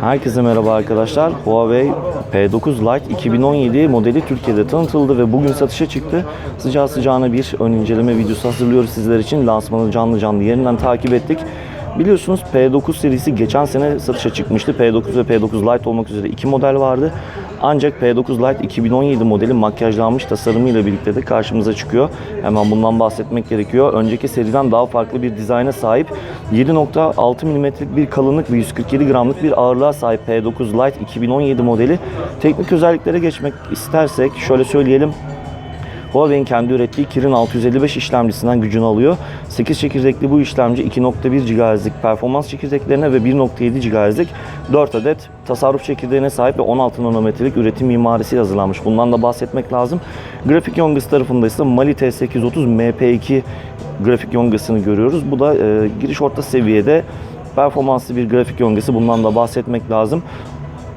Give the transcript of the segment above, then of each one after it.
Herkese merhaba arkadaşlar. Huawei P9 Lite 2017 modeli Türkiye'de tanıtıldı ve bugün satışa çıktı. Sıcağı sıcağına bir ön inceleme videosu hazırlıyoruz sizler için. Lansmanı canlı canlı yerinden takip ettik. Biliyorsunuz P9 serisi geçen sene satışa çıkmıştı. P9 ve P9 Lite olmak üzere iki model vardı. Ancak P9 Lite 2017 modeli makyajlanmış tasarımıyla birlikte de karşımıza çıkıyor. Hemen bundan bahsetmek gerekiyor. Önceki seriden daha farklı bir dizayna sahip 7.6 mm'lik bir kalınlık ve 147 gramlık bir ağırlığa sahip P9 Lite 2017 modeli. Teknik özelliklere geçmek istersek şöyle söyleyelim. Huawei'in kendi ürettiği Kirin 655 işlemcisinden gücünü alıyor. 8 çekirdekli bu işlemci 2.1 GHz'lik performans çekirdeklerine ve 1.7 GHz'lik 4 adet tasarruf çekirdeğine sahip ve 16 nanometrelik üretim mimarisiyle hazırlanmış. Bundan da bahsetmek lazım. Grafik yongası tarafında ise Mali T830 MP2 grafik yongasını görüyoruz. Bu da e, giriş orta seviyede performanslı bir grafik yongası. Bundan da bahsetmek lazım.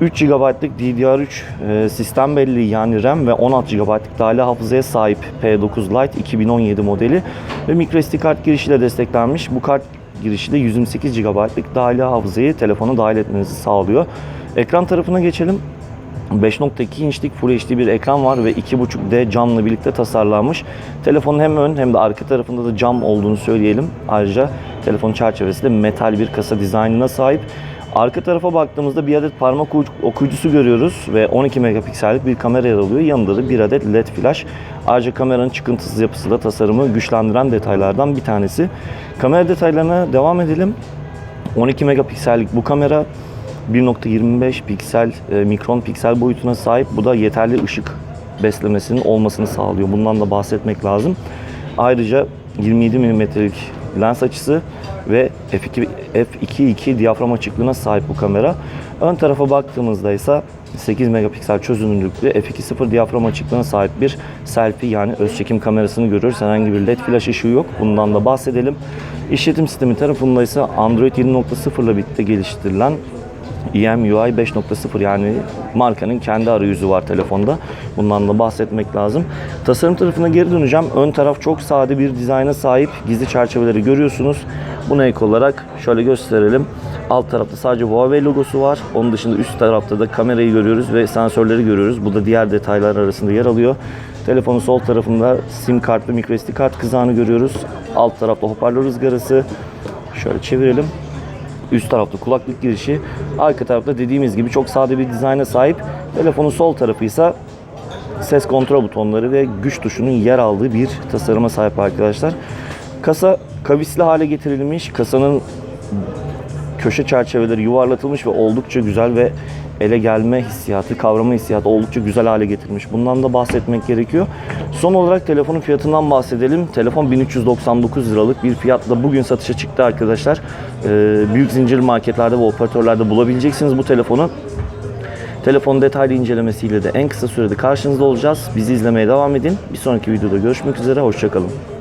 3 GB'lık DDR3 e, sistem belleği yani RAM ve 16 GB'lık dahili hafızaya sahip P9 Lite 2017 modeli ve microSD kart girişiyle desteklenmiş. Bu kart girişi de 128 GB'lık dahili hafızayı telefona dahil etmenizi sağlıyor. Ekran tarafına geçelim. 5.2 inçlik Full HD bir ekran var ve 2.5D camla birlikte tasarlanmış. Telefonun hem ön hem de arka tarafında da cam olduğunu söyleyelim. Ayrıca telefonun çerçevesi de metal bir kasa dizaynına sahip. Arka tarafa baktığımızda bir adet parmak ucu- okuyucusu görüyoruz ve 12 megapiksellik bir kamera yer alıyor. Yanında da bir adet led flash. Ayrıca kameranın çıkıntısız yapısı da tasarımı güçlendiren detaylardan bir tanesi. Kamera detaylarına devam edelim. 12 megapiksellik bu kamera 1.25 piksel e, mikron piksel boyutuna sahip. Bu da yeterli ışık beslemesinin olmasını sağlıyor. Bundan da bahsetmek lazım. Ayrıca 27 mm'lik lens açısı ve f2 f2.2 diyafram açıklığına sahip bu kamera. Ön tarafa baktığımızda ise 8 megapiksel çözünürlüklü f2.0 diyafram açıklığına sahip bir selfie yani öz çekim kamerasını görüyoruz. Herhangi bir led flash ışığı yok. Bundan da bahsedelim. İşletim sistemi tarafında ise Android 7.0 ile birlikte geliştirilen EMUI 5.0 yani markanın kendi arayüzü var telefonda. Bundan da bahsetmek lazım. Tasarım tarafına geri döneceğim. Ön taraf çok sade bir dizayna sahip. Gizli çerçeveleri görüyorsunuz. Buna ek olarak şöyle gösterelim. Alt tarafta sadece Huawei logosu var. Onun dışında üst tarafta da kamerayı görüyoruz ve sensörleri görüyoruz. Bu da diğer detaylar arasında yer alıyor. Telefonun sol tarafında sim kart ve microSD kart kızağını görüyoruz. Alt tarafta hoparlör ızgarası. Şöyle çevirelim. Üst tarafta kulaklık girişi, arka tarafta dediğimiz gibi çok sade bir dizayna sahip. Telefonun sol tarafı ise ses kontrol butonları ve güç tuşunun yer aldığı bir tasarıma sahip arkadaşlar. Kasa kavisli hale getirilmiş. Kasanın köşe çerçeveleri yuvarlatılmış ve oldukça güzel ve ele gelme hissiyatı, kavrama hissiyatı oldukça güzel hale getirilmiş. Bundan da bahsetmek gerekiyor. Son olarak telefonun fiyatından bahsedelim. Telefon 1399 liralık bir fiyatla bugün satışa çıktı arkadaşlar. Ee, büyük zincir marketlerde ve operatörlerde bulabileceksiniz bu telefonu. Telefon detaylı incelemesiyle de en kısa sürede karşınızda olacağız. Bizi izlemeye devam edin. Bir sonraki videoda görüşmek üzere. Hoşçakalın.